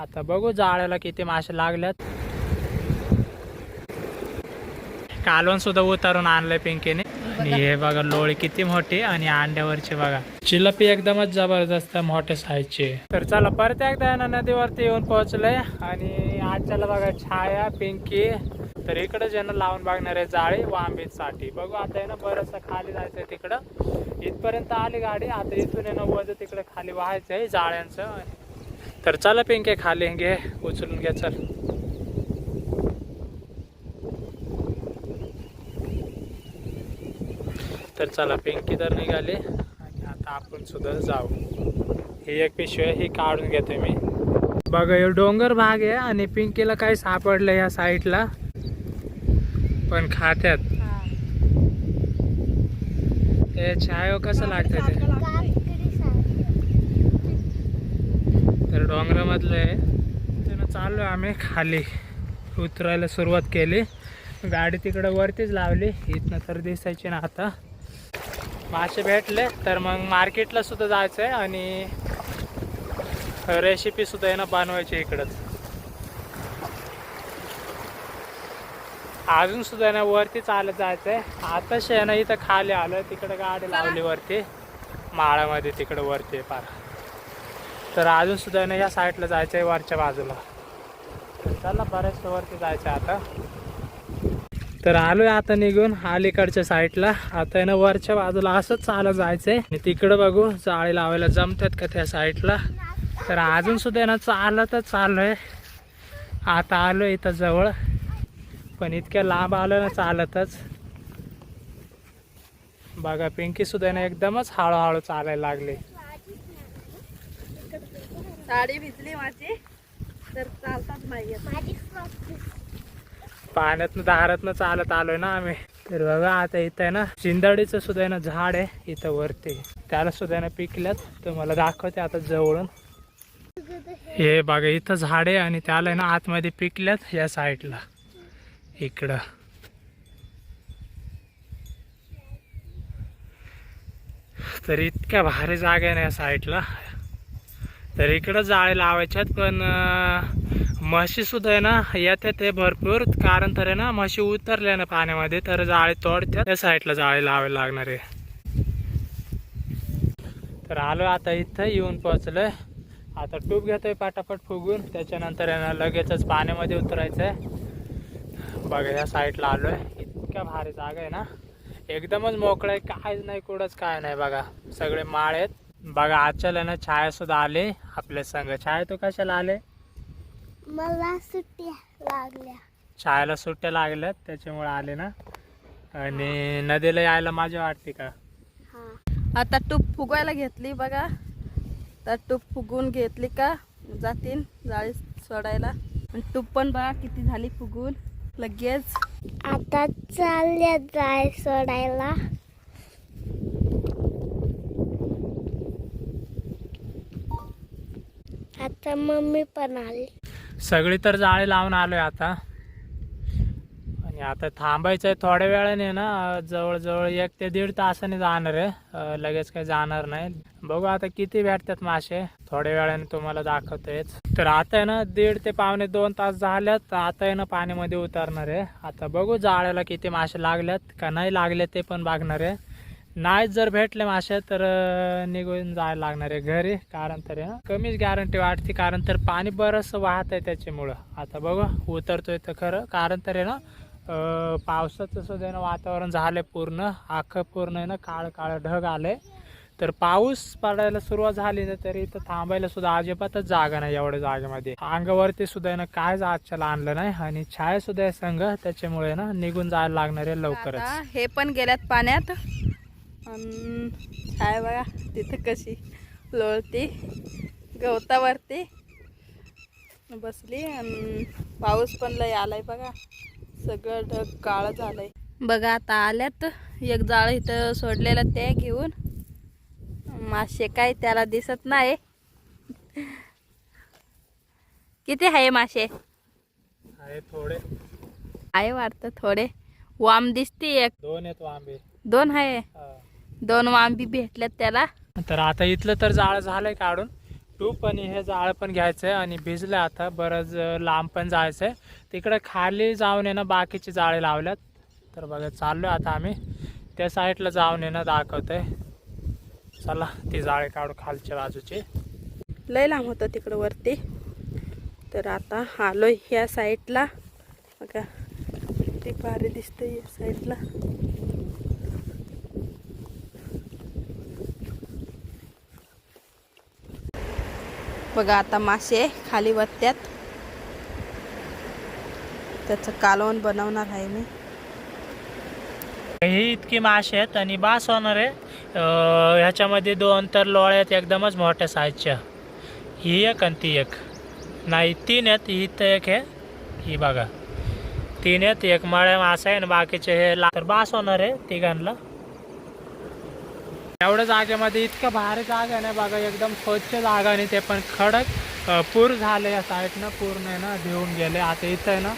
आता बघू जाळ्याला किती मासे लागल्यात. कालवण सुद्धा उतारून आणलंय पिंकीने. आणि हे बघा लोळी किती मोठी आणि अंड्यावरची बघा. चिलपी एकदमच जबरदस्त मोठे साईजचे तर चला परत एकदा ना नदीवरती येऊन पोहोचलंय. आणि आजच्याला बघा छाया पिंकी. तर इकडे ज्यांना लावून बघणार आहे जाळी वांबीसाठी. बघू आता आहे ना बरंच खाली जायचंय तिकडं. इथपर्यंत आली गाडी आता इथून आहे ना वज तिकडे खाली व्हायचंय आहे जाळ्यांचं. तर चला पिंके खाली घे उचलून घे चल। तर चला पिंकी तर निघाली आणि आता आपण सुद्धा जाऊ ही एक पिशवी आहे, ही काढून घेतोय मी। बघा हे डोंगर भाग आहे आणि पिंकीला काय सापडलं या साईडला पण खात्यात. ते छायो कसं लागतं ते तर डोंगरामधलं आहे त्यानं चाललो आम्ही खाली. उतरायला सुरुवात केली. गाडी तिकडं वरतीच लावली. इथनं तर दिसायची ना आता. मासे भेटले तर मग मार्केटला सुद्धा जायचं आहे आणि रेसिपी सुद्धा आहे ना बनवायची इकडंच. अजून सुद्धा आहे ना वरती चालत जायचं आहे आताशी आहे ना इथं खाली आलं तिकडं गाडी लावली वरती. माळामध्ये तिकडं वरती आहे पार. तर अजून सुद्धा ना या साईडला जायचं आहे वरच्या बाजूला. तर चला बऱ्याच वरती जायचं आहे आता. तर आलो आहे आता निघून अलीकडच्या साईडला. आता आहे ना वरच्या बाजूला असंच चालत जायचंय. आणि तिकडं बघू जाळी लावायला जमतात का त्या साईडला. तर अजून सुद्धा ना चालतच चाललोय. आता आलोय इथं जवळ. पण इतक्या लांब आलो ना चालतच. बघा पिंकी सुद्धा ना एकदमच हळूहळू चालायला लागली. साडी भिजली माझी तर चालतात नाही पाण्यातनं दारातनं चालत आलोय ना आम्ही. तर बघा आता इथं आहे ना शिंदडीचं सुद्धा आहे ना झाड आहे इथं वरती. त्याला सुद्धा ना पिकल्यात तर मला दाखवते आता जवळून. हे बघा इथं झाड आहे आणि त्याला आहे ना आतमध्ये पिकल्यात या साईडला. इकडं. तर इतक्या भारी जागा आहे ना या साईडला. तर इकडं जाळे लावायच्यात पण म्हशीसुद्धा म्हशी सुद्धा आहे ना येते ते भरपूर. कारण तर आहे ना म्हशी उतरल्या ना पाण्यामध्ये तर जाळे तोडत्या त्या साईडला जाळे लावायला लागणार आहे. तर आलो आता इथं येऊन पोहोचलोय. आता टूब घेतोय पाटापट फुगून. त्याच्यानंतर आहे ना लगेचच पाण्यामध्ये उतरायचं आहे बघा या साईडला आलोय. इतक्या भारी जागा आहे ना. एकदमच मोकळं आहे. काहीच नाही कुठंच काय नाही बघा. सगळे माळ आहेत बघा आजच्या ना छाया सुद्धा आले. आपल्या संघ छाया तो कशाला आले? मला सुट्ट्या लागल्या. छायाला सुट्ट्या लागल्यात त्याच्यामुळे आले ना. आणि नदीला यायला माझ्या वाटते का? हा. आता टूप फुगवायला घेतली बघा. तर टूप फुगवून घेतली का? जातीन जाळी सोडायला. आणि टूप पण बघा किती झाली फुगून. लगेच. आता चालल्या जाय सोडायला. आता मम्मी पण आली. सगळी तर जाळे लावून आलोय आता. आणि आता थांबायचं आहे थोड्या वेळाने ना जवळजवळ एक ते दीड तासाने जाणार आहे. लगेच काही जाणार नाही. बघू आता किती भेटतात मासे. थोड्या वेळाने तुम्हाला दाखवतोयच. तर आता आहे ना दीड ते पावणे दोन तास झाल्यात. आता आहे ना पाण्यामध्ये उतरणार आहे. आता बघू जाळ्याला किती मासे लागल्यात का नाही लागले ते पण बघणार आहे. नाही जर भेटले मासे तर निघून जायला लागणार आहे घरी. कारण तर आहे ना कमीच गॅरंटी वाटते कारण तर पाणी बरंच वाहत आहे त्याच्यामुळं. आता बघू उतरतोय तर खरं. कारण तर आहे ना पावसाचं सुद्धा आहे ना वातावरण झालं पूर्ण. आखं पूर्ण आहे ना काळ काळ ढग आले तर पाऊस पडायला सुरुवात झाली ना तरी इथं थांबायला सुद्धा अजिबातच जागा नाही एवढ्या जागेमध्ये. अंगावरती सुद्धा आहे ना काय आजच्याला आणलं नाही. आणि छाया सुद्धा आहे संघ त्याच्यामुळे ना निघून जायला लागणार आहे लवकरच. हे पण गेल्यात पाण्यात. काय बघा तिथं कशी लोळती गवतावरती बसली आणि पाऊस पण लय आलाय बघा. सगळं ढग काळं झालंय. बघा आता आल्यात. एक जाळ इथं सोडलेलं ते घेऊन. मासे काय त्याला दिसत नाही. किती आहे मासे? आहे थोडे. आहे वाटतं थोडे. वाम दिसते एक दोन आहेत आंबे दोन आहे? दोन वांबी भेटल्यात त्याला. तर आता इथलं तर जाळं झालंय काढून. टूप आणि हे जाळं पण घ्यायचं आहे आणि भिजलं आता बरंच लांब पण जायचं आहे तिकडे खाली जाऊन आहे ना बाकीचे जाळे लावल्यात. तर बघा चाललो आता आम्ही. त्या साईडला जाऊन आहे ना दाखवतोय. चला ती जाळे काढू खालच्या बाजूची. लय लांब होतं तिकडं वरती. तर आता आलोय ह्या साईडला. बघा ते भारी दिसतंय या साईडला. बघा आता मासे खाली वत्त्यात. त्याचं कालवण बनवणार आहे मी. ही इतकी मासे आहेत आणि बास होणार आहे. ह्याच्यामध्ये दोन तर लोळ्या आहेत एकदमच मोठ्या साईजच्या ही एक आणि ती एक. नाही तीन आहेत ही तर एक आहे. ही बघा. तीन आहेत एक मळ्या मासा आहे आणि बाकीचे हे ला तर बास होणार आहे तिघांना. एवढ्या जागेमध्ये इतकं भारी जागा आहे ना बघा एकदम स्वच्छ जागा आणि ते पण खडक पूर झाले या साईडनं पूर्ण आहे ना देऊन गेले. आता इथं आहे ना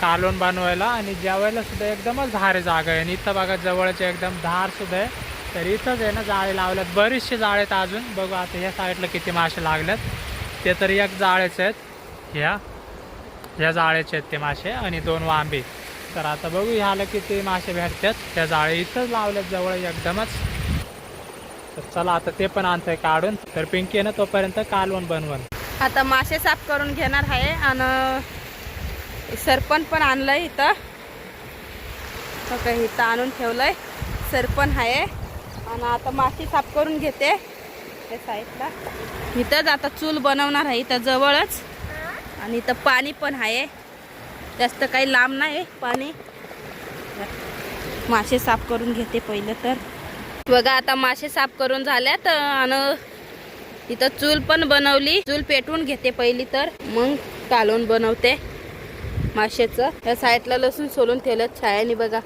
कालवण बनवायला आणि जेवायला सुद्धा एकदमच भारी जागा आहे. आणि इथं बघा जवळचे एकदम धार सुद्धा आहे. तर इथंच आहे ना जाळे लावल्यात. बरेचसे जाळे आहेत अजून. बघू आता या साईडला किती मासे लागल्यात. ते तर एक जाळेच आहेत. ह्या ह्या जाळ्याचे आहेत ते मासे आणि दोन वांबे. तर आता बघू ह्याला किती मासे भेटतात. त्या जाळे इथंच लावल्यात जवळ एकदमच. तर चला आता ते पण आणतोय काढून. तर पिंकी ना तोपर्यंत कालवण बनवण. आता मासे साफ करून घेणार आहे आणि सरपण पण आणलंय इथं. सगळं इथं आणून ठेवलंय. सरपण आहे. आणि आता मासे साफ करून घेते. साईडला. इथंच आता चूल बनवणार आहे इथं जवळच. आणि इथं पाणी पण आहे. जास्त काही लांब नाही पाणी. मासे साफ करून घेते पहिले तर. बघा आता मासे साफ करून झाल्यात आणि इथं चूल पण बनवली. चूल पेटवून घेते पहिली तर. मग कालवून बनवते माशाचं. या साईडला लसूण सोलून ठेवलं छायाने बघा.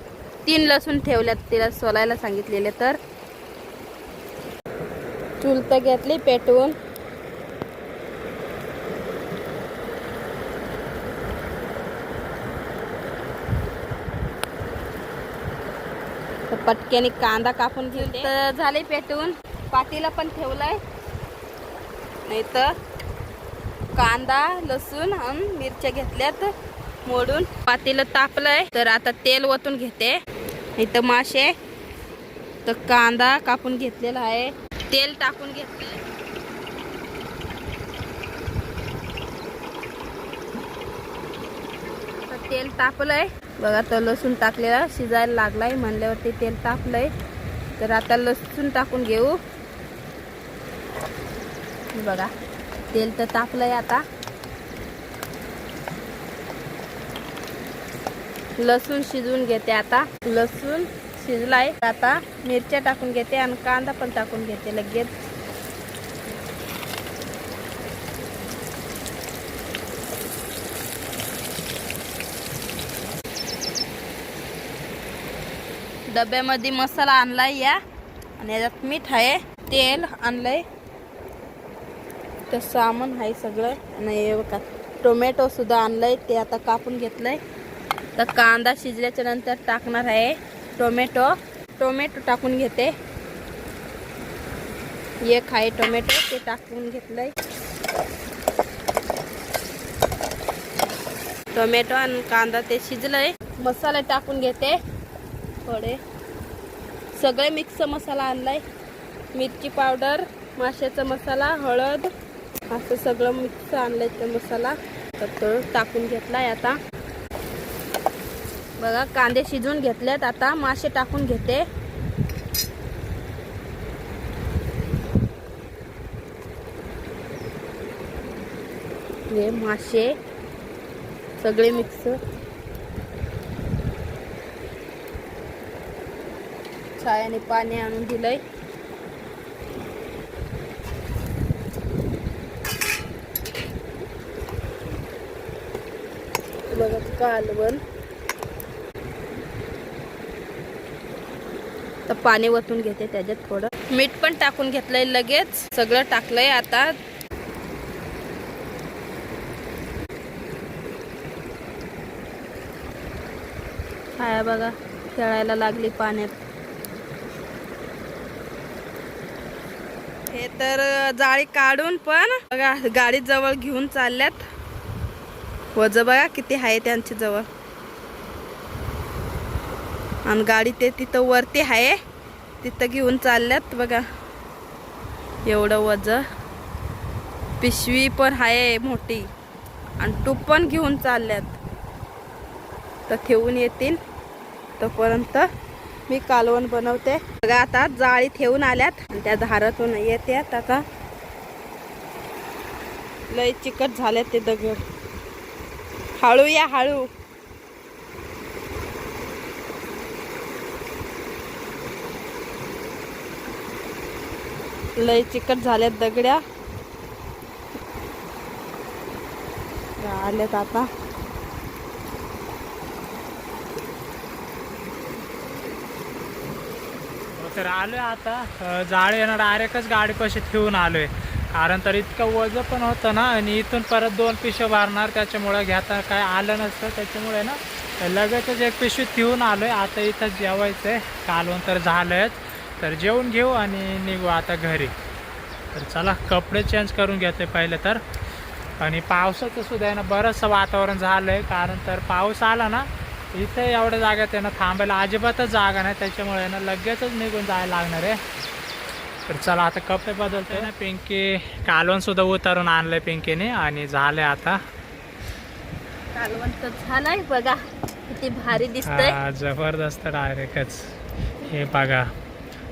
तीन लसूण ठेवल्यात तिला सोलायला सांगितलेले तर. चूल तर घेतली पेटवून. पटक्याने कांदा कापून घेऊन तर झाले पेटून पाटीला पण ठेवलाय. नाही तर कांदा लसूण आणि मिरच्या घेतल्यात मोडून. पातेलं तापलंय तर आता तेल ओतून घेते. नाही तर मासे. तर कांदा कापून घेतलेला आहे. तेल टाकून घेतले तेल तापलंय. बघा तर लसूण टाकलेला शिजायला लागलाय. म्हणल्यावरती तेल तापलंय. तर आता लसूण टाकून घेऊ. बघा तेल तर तापलंय आता. लसूण शिजवून घेते आता. लसूण शिजलाय. आता मिरच्या टाकून घेते आणि कांदा पण टाकून घेते लगेच. डब्यामध्ये मसाला आणलाय या. आणि याच्यात मीठ आहे तेल आणलंय. तर सामान आहे सगळं. आणि का बघा टोमॅटो सुद्धा आणलंय ते आता कापून घेतलंय. तर कांदा शिजल्याच्या नंतर टाकणार आहे टोमॅटो. टोमॅटो टाकून घेते. एक आहे टोमॅटो ते टाकून घेतलंय. टोमॅटो आणि कांदा ते शिजलंय. मसाला टाकून घेते. थोडे. सगळे मिक्स मसाला आणलाय. मिरची पावडर माशाचा मसाला हळद असं सगळं मिक्स आणलंय ते मसाला. तर तो टाकून घेतलाय आता. बघा कांदे शिजवून घेतलेत आता. मासे टाकून घेते. हे मासे. सगळे मिक्स छायाने पाणी आणून दिलंय. बघा कालवण तर पाणी. वतून घेते त्याच्यात थोडं. मीठ पण टाकून घेतलंय लगेच. सगळं टाकलंय आता. छाया बघा खेळायला लागली पाण्यात. हे तर जाळी काढून पण बघा गाडी जवळ घेऊन चालल्यात. वज बघा किती आहे त्यांची जवळ. आणि गाडी ते तिथं वरती आहे. तिथं घेऊन चालल्यात बघा. एवढं वज. पिशवी पण आहे मोठी. आणि टूप पण घेऊन चालल्यात. तर ठेवून येतील तोपर्यंत. मी कालवण बनवते. बघा आता जाळी ठेवून आल्यात. आणि त्या धारातून येते आता. लय चिकट झाल्यात ते दगड. हळू या हळू. लय चिकट झाल्यात दगड्या. आल्यात आता. तर आलोय आता. जाळे येणार डायरेक्टच गाडी कशी ठेवून आलोय. कारण तर इतकं वज पण होतं ना आणि इथून परत दोन पिशव्या भरणार त्याच्यामुळे घेता काय आलं नसतं. त्याच्यामुळे ना लगेचच एक पिशवी ठेवून आलोय. आता इथं जेवायचं आहे कालवण तर झालंयच. तर जेवून घेऊ आणि निघू आता घरी. तर चला कपडे चेंज करून घेतोय पहिले तर. आणि पावसाचं सुद्धा आहे ना बरंचसं वातावरण झालं आहे कारण तर पाऊस आला ना इथे एवढ्या जागेत आहे ना थांबायला अजिबातच जागा नाही त्याच्यामुळे ना लगेचच निघून जायला लागणार आहे. तर चला आता कपडे बदलतोय ना पिंकी कालवण सुद्धा उतारून आणलंय पिंकीने आणि झालंय आता. कालवण तर झालंय बघा किती भारी दिसतंय. हा, जबरदस्त डायरेक्टच. हे बघा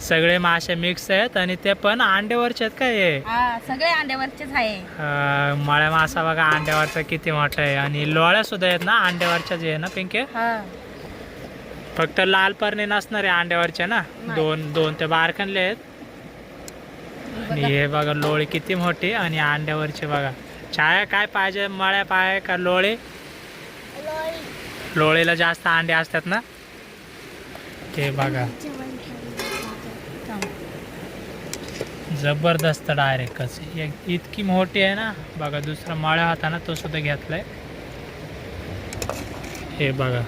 सगळे मासे मिक्स आहेत आणि ते पण अंड्यावरचे आहेत का हे? सगळे अंड्यावरचेच आहे. मळ्या मासा बघा अंड्यावरचा किती मोठा आहे. आणि लोळ्या सुद्धा आहेत ना अंड्यावरच्या जे आहे ना पिंके? हा. फक्त लाल परणे नसणार आहे अंड्यावरचे ना? नाही. दोन दोन ते बारकणले आहेत. आणि हे बघा लोळी किती मोठी आणि अंड्यावरचे बघा. छाया काय पाहिजे? मळ्या पाय का लोळी? लोळीला जास्त अंडे असतात ना? ते बघा. जबरदस्त डायरेक्टच एक इतकी मोठी आहे ना? बघा दुसरा मळा होता ना तो सुद्धा घेतलाय. हे बघा.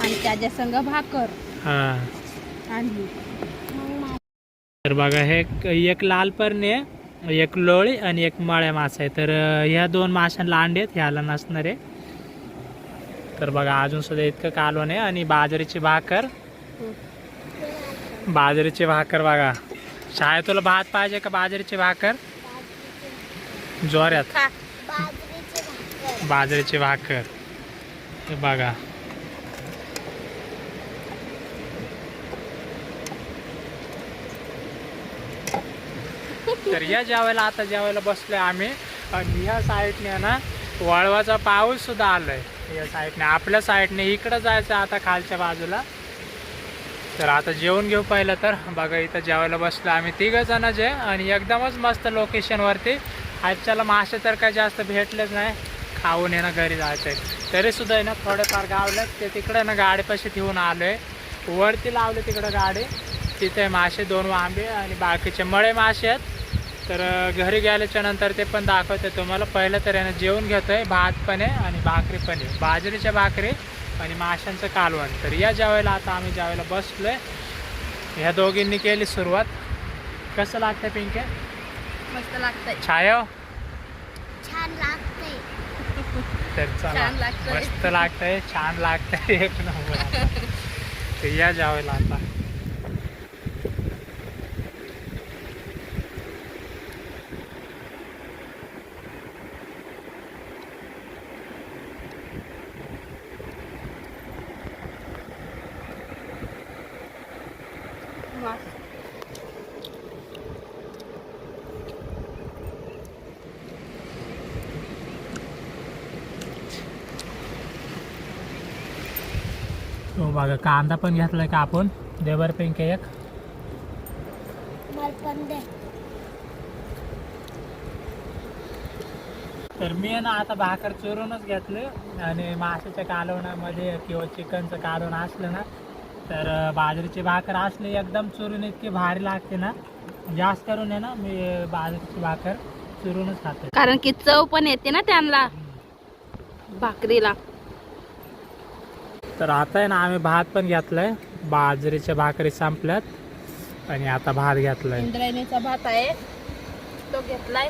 आणि त्याच्या संग भाकर. हा. तर बघा हे एक- लाल परणे एक लोळी आणि एक माळ्या मासा आहे. तर ह्या दोन माशांना अंडे आहेत ह्याला नसणार आहे. तर बघा अजून सुद्धा इतकं कालवण आहे. आणि बाजरीची भाकर. बाजरीची भाकर बघा. शाळेत तुला भात पाहिजे का बाजरीची भाकर? ज्वाऱ्यात बाजरीची भाकर. हे बघा. तर या जेवायला आता जेवायला बसलोय आम्ही. आणि ह्या साईडने ना वळवाचा पाऊस सुद्धा आलाय. या साईडने आपल्या साईडने इकडं जायचं आता खालच्या बाजूला. तर आता जेवण घेऊ पहिलं तर. बघा इथं जेवायला बसलो आम्ही तिघं जे आणि एकदमच मस्त लोकेशनवरती आजच्याला मासे तर काही जास्त भेटलेच नाही. खाऊन येणं घरी जायचं आहे. तरीसुद्धा आहे ना थोडेफार गावलं ते तिकडे ना गाडीपाशी ठेवून आलो आहे. वरती लावले तिकडं गाडी. तिथे मासे दोन वांबे आणि बाकीचे मळे मासे आहेत. तर घरी गेल्याच्यानंतर ते पण दाखवते तुम्हाला. पहिलं तर यानं जेवून घेतो आहे भात पण आहे आणि भाकरी पण आहे. बाजरीच्या भाकरी आणि माशांचं कालवण. तर या जेवायला आता आम्ही जेवायला बसलोय ह्या दोघींनी केली सुरुवात. कसं लागतंय पिंके? मस्त लागतंय. छाया छान लागते तर चला छान लागतंय. मस्त लागतंय छान लागतंय. एक नंबर. तर या आता बघा कांदा पण घेतलाय का आपण? देवर पिंके एक. तर मी आहे ना आता भाकर चुरूनच घेतले आणि माशाच्या कालवणामध्ये किंवा चिकनचं कालवण असलं ना तर बाजरीची भाकर असली एकदम चुरून इतकी भारी लागते ना. जास्त करून आहे ना मी बाजरीची भाकर चुरूनच खाते. कारण की चव पण येते ना त्यांना. भाकरीला. तर आता आहे ना आम्ही भात पण घेतलाय. बाजरीच्या भाकरी संपल्यात. आणि आता भात घेतलाय. इंद्रायणीचा भात आहे. तो घेतलाय.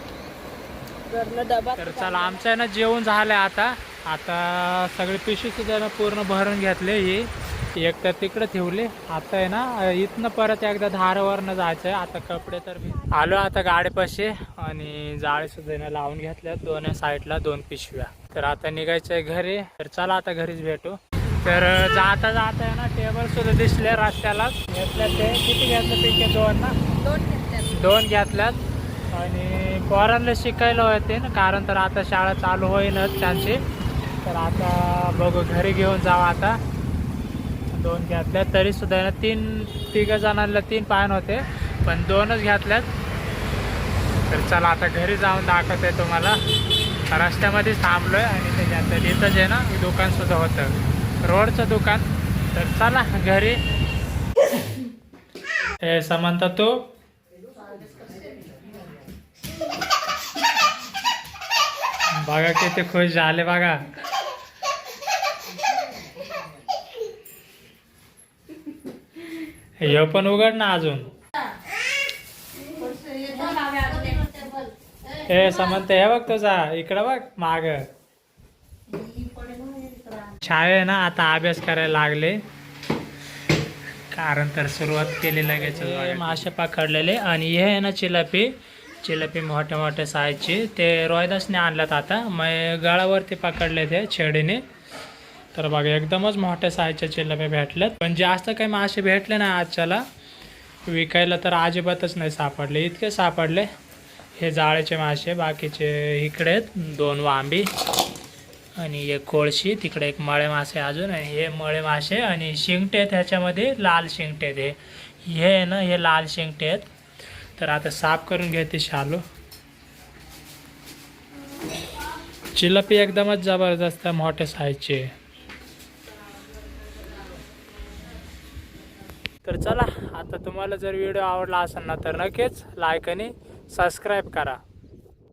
डबा तर चला आमचं आहे ना जेवण झालंय आता. आता सगळी पिशवी सुद्धा ना पूर्ण भरून घेतले ही. एक तर तिकडे ठेवली. आता आहे ना इथनं परत एकदा धारावरनं जायचं आहे आता कपडे तर मी आलो आता गाडीपाशी. आणि जाळे सुद्धा ना लावून घेतल्या. दोन साईडला दोन पिशव्या. तर आता निघायचं आहे घरी. तर चला आता घरीच भेटू. तर जाता जाता आहे ना टेबल सुद्धा दिसले रस्त्यालाच घेतल्या ते. किती घेतलं पिके दोन ना? दोन घेतल्यात. दोन घेतल्यात. आणि पोरांना शिकायला होते ना कारण तर आता शाळा चालू होईनच त्यांची. तर आता बघू घरी घेऊन जाऊ आता. दोन घेतल्यात. तरी सुद्धा ना तीन तिघ जणांना तीन पायन होते पण दोनच घेतल्यात. तर चला आता घरी जाऊन दाखवते तुम्हाला. रस्त्यामध्येच थांबलोय आणि ते घेतलं इथंच आहे ना दुकान सुद्धा होतं. रोडचं दुकान. तर चला घरी. हे समंत तू? बघा किती खुश झाले बघा. हे पण उघड ना अजून. हे समंत हे बघ तुझा. इकडं बघ माग. छावे ना आता अभ्यास करायला लागले. कारण तर सुरुवात केली लगेच. मासे पकडलेले आणि हे आहे ना चिलापी. चिलापी मोठ्या मोठ्या साईजची ते रोहिदासने आणल्यात आता. मग गळावरती पकडले ते छेडीने. तर बघा एकदमच मोठ्या साईजच्या चिलापी भेटल्यात पण जास्त काही मासे भेटले नाही आजच्याला. विकायला तर अजिबातच नाही सापडले. इतके सापडले. हे जाळेचे मासे बाकीचे इकडे आहेत दोन वांबी. आणि एक कोळशी तिकडे एक मळे मासे अजून आणि हे मळे मासे आणि शिंगटे आहेत ह्याच्यामध्ये लाल शिंगटे आहेत हे. हे आहे ना हे लाल शिंगटे आहेत. तर आता साफ करून घेते शालू. चिलपी एकदमच जबरदस्त आहे, मोठ्या साईजचे तर चला आता तुम्हाला जर व्हिडिओ आवडला असेल ना तर नक्कीच लाईक आणि सबस्क्राईब करा.